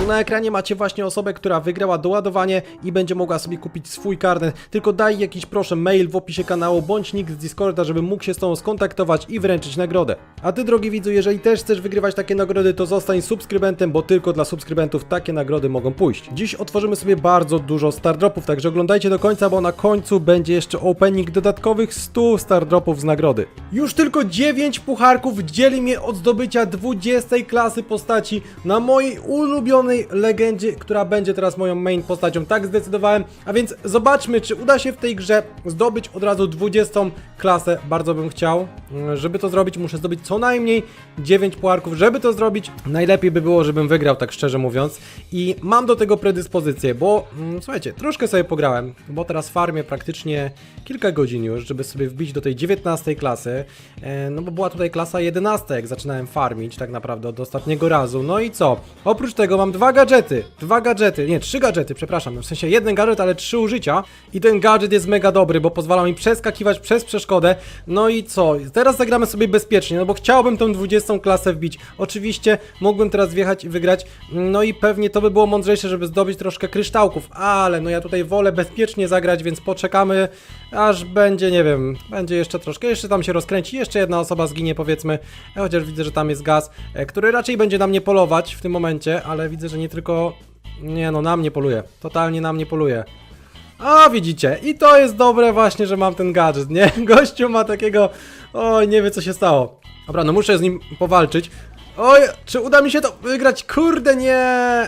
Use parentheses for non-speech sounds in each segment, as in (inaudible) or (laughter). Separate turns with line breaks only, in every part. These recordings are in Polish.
Tu na ekranie macie właśnie osobę, która wygrała doładowanie i będzie mogła sobie kupić swój karnet. Tylko daj jakiś proszę mail w opisie kanału bądź nick z Discorda, żeby mógł się z tobą skontaktować i wręczyć nagrodę. A ty drogi widzu, jeżeli też chcesz wygrywać takie nagrody, to zostań subskrybentem, bo tylko dla subskrybentów takie nagrody mogą pójść. Dziś otworzymy sobie bardzo dużo stardropów, także oglądajcie do końca, bo na końcu będzie jeszcze opening dodatkowych 100 stardropów z nagrody. Już tylko 9 pucharków dzieli mnie od zdobycia 20 klasy postaci na mojej ulubionej legendzie, która będzie teraz moją main postacią. Tak zdecydowałem, a więc zobaczmy, czy uda się w tej grze zdobyć od razu 20 klasę. Bardzo bym chciał. Mm, Żeby to zrobić, muszę zdobyć co najmniej 9 pucharków. Żeby to zrobić, najlepiej by było, żebym wygrał, tak szczerze mówiąc. I mam do tego predyspozycję, bo mm, słuchajcie, troszkę sobie pograłem, bo teraz farmię praktycznie kilka godzin już, żeby sobie wbić do tej 19 klasy. E, no bo była tutaj klasa 11, jak zaczynałem farmić, tak naprawdę od ostatniego razu. No i co? Oprócz tego mam dwa gadżety. Dwa gadżety, nie, trzy gadżety, przepraszam. No W sensie jeden gadżet, ale trzy użycia. I ten gadżet jest mega dobry, bo pozwala mi przeskakiwać przez przeszkodę. No i co? Teraz zagramy sobie bezpiecznie, no bo chciałbym tą 20 klasę wbić. Oczywiście mógłbym teraz wjechać i wygrać. No i pewnie to by było mądrzejsze, żeby zdobyć troszkę kryształków, ale no ja tutaj wolę bezpiecznie zagrać, więc poczekamy, aż będzie, nie wiem, będzie jeszcze troszkę, jeszcze tam się rozkręci, jeszcze jedna osoba zginie powiedzmy, chociaż widzę, że tam jest gaz, e, który raczej będzie na mnie polować w tym momencie, ale widzę, że nie tylko, nie no, na mnie poluje, totalnie na mnie poluje. A widzicie, i to jest dobre właśnie, że mam ten gadżet, nie? (laughs) Gościu ma takiego, oj, nie wie co się stało. Dobra, no muszę z nim powalczyć. Oj, czy uda mi się to wygrać? Kurde, nie!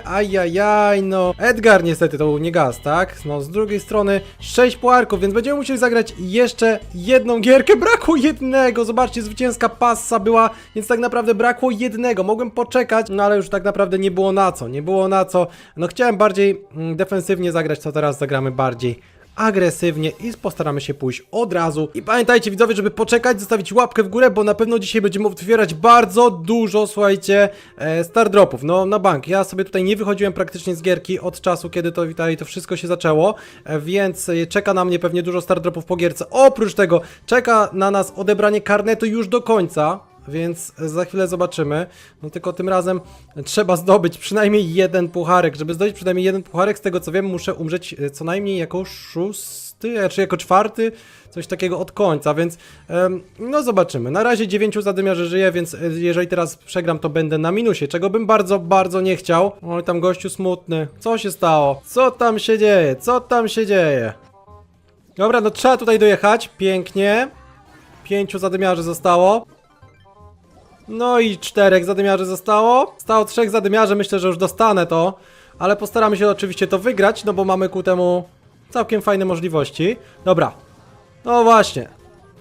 Ajajaj, no. Edgar niestety to był nie gaz, tak? No, z drugiej strony 6 puarków, więc będziemy musieli zagrać jeszcze jedną gierkę. Brakło jednego, zobaczcie, zwycięska passa była, więc tak naprawdę brakło jednego. Mogłem poczekać, no ale już tak naprawdę nie było na co, nie było na co. No chciałem bardziej mm, defensywnie zagrać, to teraz zagramy bardziej agresywnie i postaramy się pójść od razu. I pamiętajcie widzowie, żeby poczekać, zostawić łapkę w górę, bo na pewno dzisiaj będziemy otwierać bardzo dużo, słuchajcie, e, stardropów. No na bank. Ja sobie tutaj nie wychodziłem praktycznie z gierki od czasu, kiedy to tutaj to wszystko się zaczęło, e, więc e, czeka na mnie pewnie dużo stardropów po gierce. Oprócz tego czeka na nas odebranie karnetu już do końca. Więc za chwilę zobaczymy. No tylko tym razem trzeba zdobyć przynajmniej jeden pucharek. Żeby zdobyć przynajmniej jeden pucharek, z tego co wiem, muszę umrzeć e, co najmniej jako szósty, a czy jako czwarty, coś takiego od końca, więc no zobaczymy. Na razie dziewięciu zadymiarzy żyje, więc e, jeżeli teraz przegram, to będę na minusie, czego bym bardzo, bardzo nie chciał. Oj, tam gościu smutny. Co się stało? Co tam się dzieje? Co tam się dzieje? Dobra, no trzeba tutaj dojechać. Pięknie. Pięciu zadymiarzy zostało. No i czterech zadymiarzy zostało. Stało trzech zadymiarzy, myślę, że już dostanę to. Ale postaramy się oczywiście to wygrać, no bo mamy ku temu całkiem fajne możliwości. Dobra. No właśnie.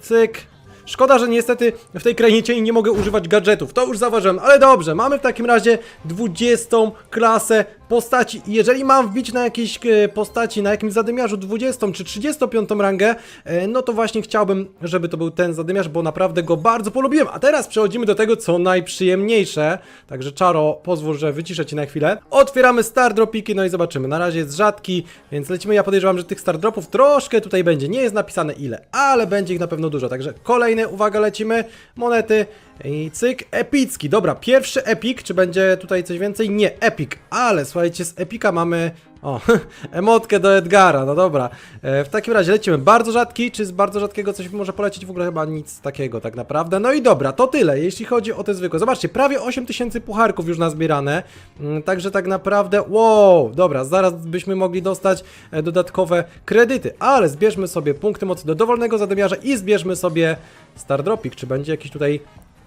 Cyk. Szkoda, że niestety w tej krainie cieni nie mogę używać gadżetów. To już zauważyłem, ale dobrze. Mamy w takim razie 20 klasę postaci. I jeżeli mam wbić na jakiejś e, postaci, na jakimś zadymiarzu 20 czy 35 rangę, e, no to właśnie chciałbym, żeby to był ten zadymiarz, bo naprawdę go bardzo polubiłem. A teraz przechodzimy do tego, co najprzyjemniejsze. Także Czaro, pozwól, że wyciszę Ci na chwilę. Otwieramy star dropiki, no i zobaczymy. Na razie jest rzadki, więc lecimy. Ja podejrzewam, że tych star dropów troszkę tutaj będzie. Nie jest napisane ile, ale będzie ich na pewno dużo. Także kolejne, uwaga, lecimy. Monety i cyk, epicki. Dobra, pierwszy epic. Czy będzie tutaj coś więcej? Nie, epic. Ale słuchajcie, z epika mamy... O, (laughs) emotkę do Edgara, no dobra. E, w takim razie lecimy. Bardzo rzadki, czy z bardzo rzadkiego coś może polecić? W ogóle chyba nic takiego tak naprawdę. No i dobra, to tyle, jeśli chodzi o te zwykłe. Zobaczcie, prawie 8000 pucharków już nazbierane. Mm, Także tak naprawdę, wow, dobra, zaraz byśmy mogli dostać e, dodatkowe kredyty. Ale zbierzmy sobie punkty mocy do dowolnego zadymiarza i zbierzmy sobie Stardropik. Czy będzie jakiś tutaj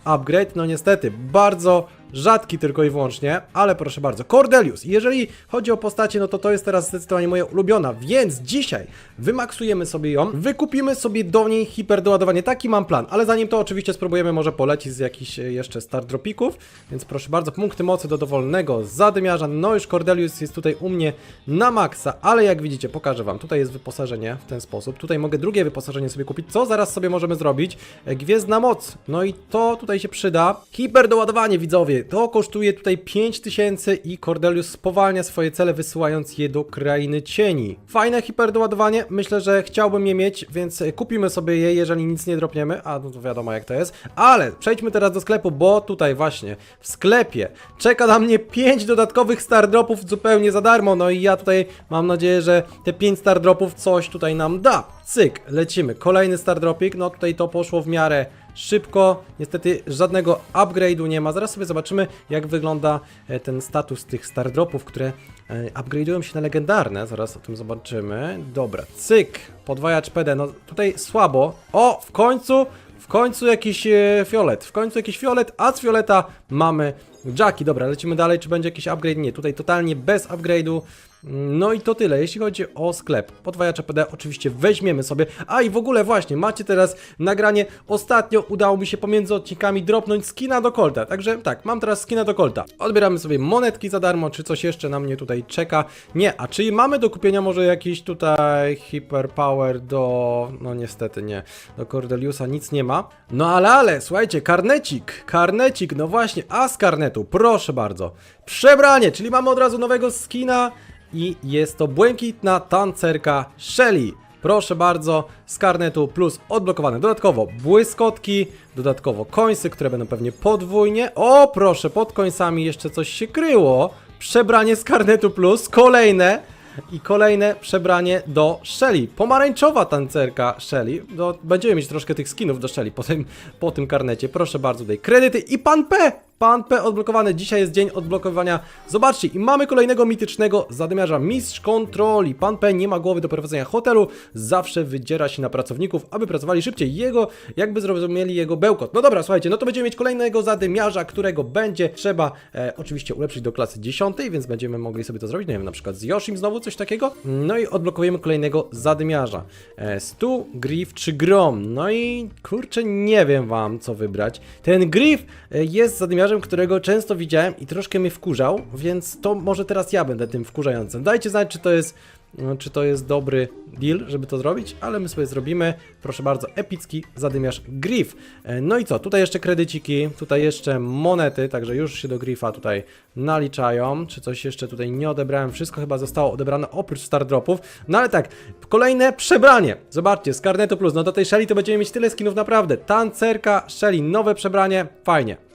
upgrade? No niestety, bardzo rzadki tylko i wyłącznie, ale proszę bardzo. Cordelius, jeżeli chodzi o postacie, no to to jest teraz zdecydowanie moja ulubiona, więc dzisiaj wymaksujemy sobie ją, wykupimy sobie do niej hiperdoładowanie, taki mam plan, ale zanim to oczywiście spróbujemy może polecić z jakichś e, jeszcze stardropików, więc proszę bardzo, punkty mocy do dowolnego zadymiarza, no już Cordelius jest tutaj u mnie na maksa, ale jak widzicie, pokażę wam, tutaj jest wyposażenie w ten sposób, tutaj mogę drugie wyposażenie sobie kupić, co zaraz sobie możemy zrobić, E, Gwiezdna moc, no i to tutaj się przyda, hiperdoładowanie widzowie, To kosztuje tutaj 5000 i Cordelius spowalnia swoje cele wysyłając je do krainy cieni. Fajne hiperdoładowanie, myślę, że chciałbym je mieć, więc kupimy sobie je, jeżeli nic nie dropniemy, a no to wiadomo jak to jest. Ale przejdźmy teraz do sklepu, bo tutaj właśnie w sklepie czeka na mnie 5 dodatkowych star dropów zupełnie za darmo, no i ja tutaj mam nadzieję, że te 5 star dropów coś tutaj nam da. Cyk, lecimy. Kolejny star dropik, no tutaj to poszło w miarę szybko. Niestety żadnego upgrade'u nie ma. Zaraz sobie zobaczymy, jak wygląda e, ten status tych star dropów, które e, upgrade'ują się na legendarne. Zaraz o tym zobaczymy. Dobra, cyk, podwajacz PD. No tutaj słabo. O, w końcu, w końcu jakiś e, fiolet. W końcu jakiś fiolet, a z fioleta mamy Jacki. Dobra, lecimy dalej. Czy będzie jakiś upgrade? Nie, tutaj totalnie bez upgrade'u. No i to tyle, jeśli chodzi o sklep. Podwajacze PD oczywiście weźmiemy sobie. A i w ogóle właśnie, macie teraz nagranie. Ostatnio udało mi się pomiędzy odcinkami dropnąć skina do Colta. Także tak, mam teraz skina do Colta. Odbieramy sobie monetki za darmo, czy coś jeszcze na mnie tutaj czeka. Nie, a czy mamy do kupienia może jakiś tutaj Hyper Power do... No niestety nie, do Cordeliusa nic nie ma. No ale, ale, słuchajcie, karnecik, karnecik, no właśnie, a z karnetu, proszę bardzo. Przebranie, czyli mamy od razu nowego skina i jest to błękitna tancerka Shelly. Proszę bardzo, z karnetu plus odblokowane. Dodatkowo błyskotki, dodatkowo końsy, które będą pewnie podwójnie. O, proszę, pod końcami jeszcze coś się kryło. Przebranie z karnetu plus, kolejne. I kolejne przebranie do Shelly. Pomarańczowa tancerka Shelly. No, będziemy mieć troszkę tych skinów do Shelly po tym, po tym karnecie. Proszę bardzo, tutaj kredyty i pan P. Pan P odblokowany. Dzisiaj jest dzień odblokowania. Zobaczcie, i mamy kolejnego mitycznego zadymiarza. Mistrz kontroli. Pan P nie ma głowy do prowadzenia hotelu. Zawsze wydziera się na pracowników, aby pracowali szybciej. Jego, jakby zrozumieli jego bełkot. No dobra, słuchajcie, no to będziemy mieć kolejnego zadymiarza, którego będzie trzeba e, oczywiście ulepszyć do klasy 10, więc będziemy mogli sobie to zrobić. Nie wiem, na przykład z Yoshim znowu coś takiego. No i odblokujemy kolejnego zadymiarza. E, Stu, Griff czy Grom. No i kurczę, nie wiem wam co wybrać. Ten Griff e, jest zadymiarzem, którego często widziałem i troszkę mnie wkurzał, więc to może teraz ja będę tym wkurzającym. Dajcie znać, czy to jest no, czy to jest dobry deal, żeby to zrobić, ale my sobie zrobimy, proszę bardzo, epicki zadymiarz Griff. E, No i co, tutaj jeszcze kredyciki, tutaj jeszcze monety, także już się do Griffa tutaj naliczają, czy coś jeszcze tutaj nie odebrałem, wszystko chyba zostało odebrane oprócz star dropów, no ale tak, kolejne przebranie, zobaczcie, z Karnetu Plus, no do tej Shelly to będziemy mieć tyle skinów naprawdę, tancerka Shelly, nowe przebranie, fajnie.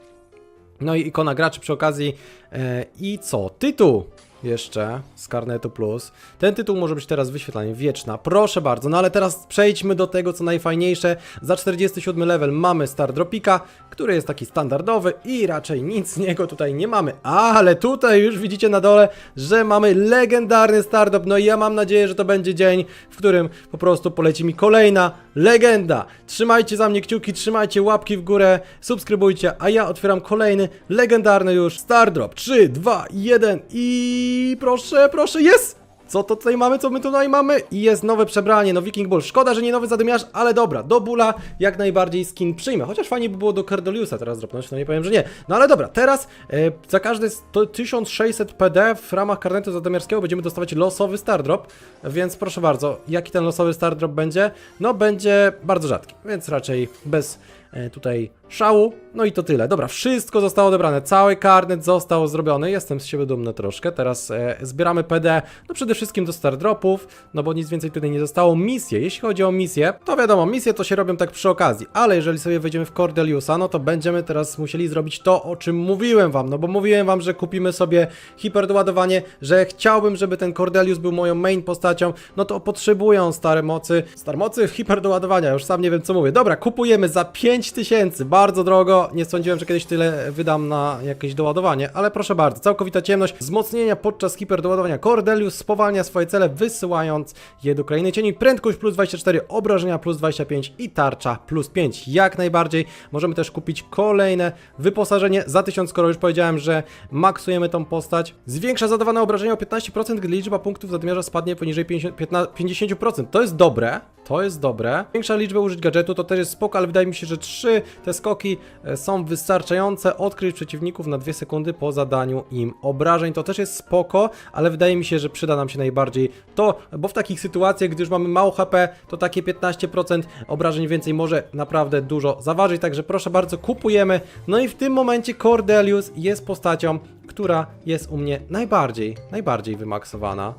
No i ikona graczy przy okazji. E, I co? Tytuł jeszcze z Karnetu Plus. Ten tytuł może być teraz wyświetlanie wieczna. Proszę bardzo. No ale teraz przejdźmy do tego, co najfajniejsze. Za 47 level mamy Star Dropika, który jest taki standardowy i raczej nic z niego tutaj nie mamy. Ale tutaj już widzicie na dole, że mamy legendarny Star Drop. No i ja mam nadzieję, że to będzie dzień, w którym po prostu poleci mi kolejna legenda. Trzymajcie za mnie kciuki, trzymajcie łapki w górę, subskrybujcie, a ja otwieram kolejny legendarny już Star Drop. 3, 2, 1 i proszę, proszę, jest! Co to tutaj mamy, co my tutaj mamy? I jest nowe przebranie, no Viking Bull. Szkoda, że nie nowy zadymiarz, ale dobra, do Bula jak najbardziej skin przyjmę. Chociaż fajnie by było do Cardoliusa teraz dropnąć, no nie powiem, że nie. No ale dobra, teraz e, za każde 100 1600 PD w ramach karnetu zadymiarskiego będziemy dostawać losowy star drop, więc proszę bardzo, jaki ten losowy star drop będzie? No będzie bardzo rzadki, więc raczej bez e, tutaj szału. No i to tyle. Dobra, wszystko zostało odebrane. Cały karnet został zrobiony. Jestem z siebie dumny troszkę. Teraz e, zbieramy PD. No przede wszystkim do star dropów, no bo nic więcej tutaj nie zostało. Misje. Jeśli chodzi o misje, to wiadomo, misje to się robią tak przy okazji, ale jeżeli sobie wejdziemy w Cordeliusa, no to będziemy teraz musieli zrobić to, o czym mówiłem wam. No bo mówiłem wam, że kupimy sobie hiperdoładowanie, że chciałbym, żeby ten Cordelius był moją main postacią, no to potrzebują stare mocy. Star mocy hiperdoładowania, już sam nie wiem co mówię. Dobra, kupujemy za 5000, bardzo drogo. Nie sądziłem, że kiedyś tyle wydam na jakieś doładowanie, ale proszę bardzo, całkowita ciemność, wzmocnienia podczas hiperdoładowania. Cordelius spowalnia swoje cele, wysyłając je do krainy cieni. Prędkość plus 24, obrażenia plus 25 i tarcza plus 5. Jak najbardziej możemy też kupić kolejne wyposażenie za 1000, skoro już powiedziałem, że maksujemy tą postać. Zwiększa zadawane obrażenia o 15%, gdy liczba punktów zadymiarza spadnie poniżej 50%. 15 50%. To jest dobre, to jest dobre. Większa liczba użyć gadżetu to też jest spoko, ale wydaje mi się, że 3. Te skoki e, są wystarczające. Odkryć przeciwników na 2 sekundy po zadaniu im obrażeń. To też jest spoko, ale wydaje mi się, że przyda nam się najbardziej to, bo w takich sytuacjach, gdy już mamy mało HP, to takie 15% obrażeń więcej może naprawdę dużo zaważyć. Także proszę bardzo, kupujemy. No i w tym momencie Cordelius jest postacią, która jest u mnie najbardziej, najbardziej wymaksowana.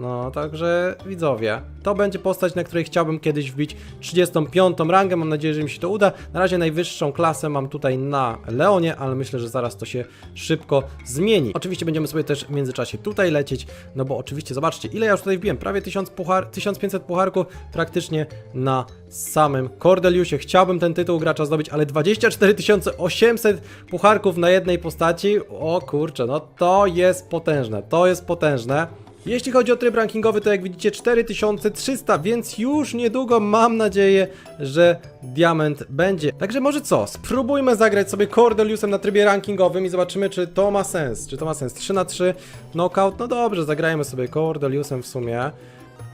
No, także widzowie, to będzie postać, na której chciałbym kiedyś wbić 35 rangę. Mam nadzieję, że mi się to uda. Na razie najwyższą klasę mam tutaj na Leonie, ale myślę, że zaraz to się szybko zmieni. Oczywiście będziemy sobie też w międzyczasie tutaj lecieć, no bo oczywiście zobaczcie, ile ja już tutaj wbiłem. Prawie 1000 puchar, 1500 pucharków praktycznie na samym Cordeliusie. Chciałbym ten tytuł gracza zdobyć, ale 24 800 pucharków na jednej postaci. O kurczę, no to jest potężne, to jest potężne. Jeśli chodzi o tryb rankingowy, to jak widzicie 4300, więc już niedługo mam nadzieję, że diament będzie. Także może co, spróbujmy zagrać sobie Cordeliusem na trybie rankingowym i zobaczymy, czy to ma sens. Czy to ma sens? 3 na 3 knockout? No dobrze, zagrajmy sobie Cordeliusem w sumie.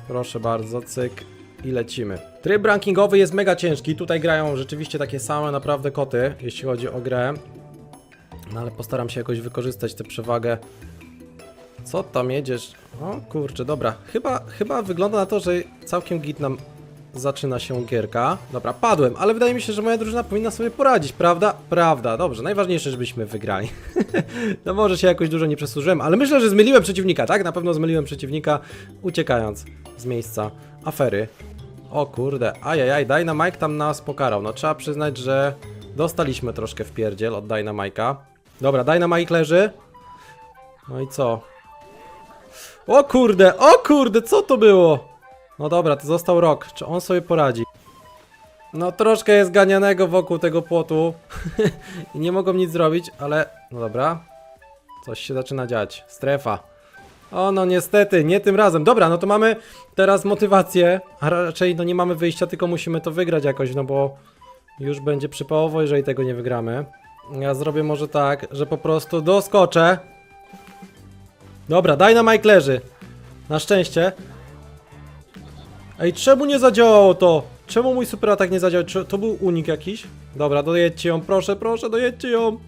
Proszę bardzo, cyk i lecimy. Tryb rankingowy jest mega ciężki, tutaj grają rzeczywiście takie same naprawdę koty, jeśli chodzi o grę. No ale postaram się jakoś wykorzystać tę przewagę co tam jedziesz? O kurczę, dobra. Chyba, chyba wygląda na to, że całkiem git nam zaczyna się gierka. Dobra, padłem, ale wydaje mi się, że moja drużyna powinna sobie poradzić, prawda? Prawda, dobrze. Najważniejsze, żebyśmy wygrali. (laughs) no może się jakoś dużo nie przesłużyłem, ale myślę, że zmyliłem przeciwnika, tak? Na pewno zmyliłem przeciwnika, uciekając z miejsca afery. O kurde, ajajaj, Dynamite tam nas pokarał. No trzeba przyznać, że dostaliśmy troszkę w pierdziel od Dynamite'a. Dobra, Dynamite leży. No i co? O kurde, o kurde, co to było? No dobra, to został rok. Czy on sobie poradzi? No troszkę jest ganianego wokół tego płotu (laughs) i nie mogą nic zrobić, ale no dobra. Coś się zaczyna dziać. Strefa. O no niestety, nie tym razem. Dobra, no to mamy teraz motywację, a raczej no nie mamy wyjścia, tylko musimy to wygrać jakoś, no bo już będzie przypałowo, jeżeli tego nie wygramy. Ja zrobię może tak, że po prostu doskoczę. Dobra, Dynamite leży. Na szczęście. Ej, czemu nie zadziałało to? Czemu mój super atak nie zadziałał? To był unik jakiś? Dobra, dojedźcie ją, proszę, proszę, dojedźcie ją.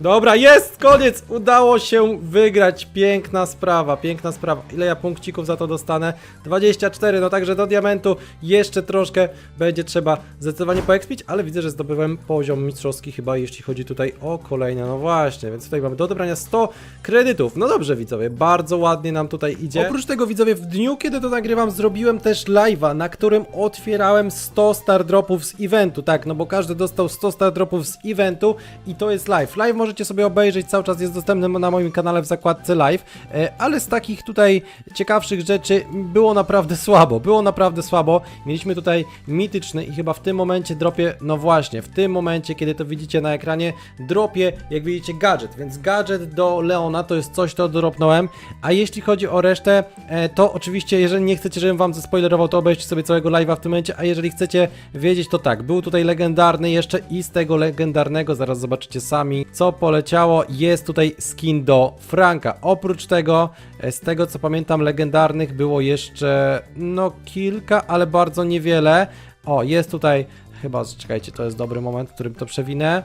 Dobra, jest, koniec! Udało się wygrać. Piękna sprawa, piękna sprawa. Ile ja punkcików za to dostanę? 24, no także do diamentu jeszcze troszkę będzie trzeba zdecydowanie poekspić, ale widzę, że zdobywałem poziom mistrzowski chyba, jeśli chodzi tutaj o kolejne. No właśnie, więc tutaj mamy do odebrania 100 kredytów. No dobrze, widzowie, bardzo ładnie nam tutaj idzie. Oprócz tego, widzowie, w dniu, kiedy to nagrywam, zrobiłem też live'a, na którym otwierałem 100 star dropów z eventu. Tak, no bo każdy dostał 100 star dropów z eventu i to jest live. Live możecie sobie obejrzeć, cały czas jest dostępny na moim kanale w zakładce live, e, ale z takich tutaj ciekawszych rzeczy było naprawdę słabo, było naprawdę słabo. Mieliśmy tutaj mityczny i chyba w tym momencie dropie, no właśnie, w tym momencie, kiedy to widzicie na ekranie, dropie, jak widzicie, gadżet, więc gadżet do Leona to jest coś, to dropnąłem, a jeśli chodzi o resztę, e, to oczywiście, jeżeli nie chcecie, żebym wam zaspoilerował, to obejrzcie sobie całego live'a w tym momencie, a jeżeli chcecie wiedzieć, to tak, był tutaj legendarny jeszcze i z tego legendarnego, zaraz zobaczycie sami, co poleciało, jest tutaj skin do Franka. Oprócz tego, e, z tego co pamiętam, legendarnych było jeszcze, no kilka, ale bardzo niewiele. O, jest tutaj, chyba, czekajcie, to jest dobry moment, w którym to przewinę.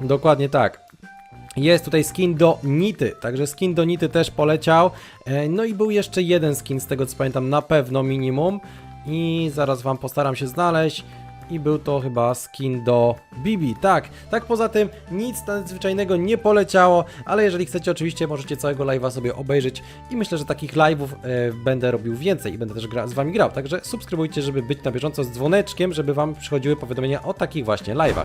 Dokładnie tak. Jest tutaj skin do Nity, także skin do Nity też poleciał. E, No i był jeszcze jeden skin, z tego co pamiętam, na pewno minimum. I zaraz wam postaram się znaleźć. I był to chyba skin do Bibi. Tak, tak poza tym nic nadzwyczajnego nie poleciało, ale jeżeli chcecie oczywiście możecie całego live'a sobie obejrzeć i myślę, że takich live'ów e, będę robił więcej i będę też gra, z wami grał. Także subskrybujcie, żeby być na bieżąco z dzwoneczkiem, żeby wam przychodziły powiadomienia o takich właśnie live'ach.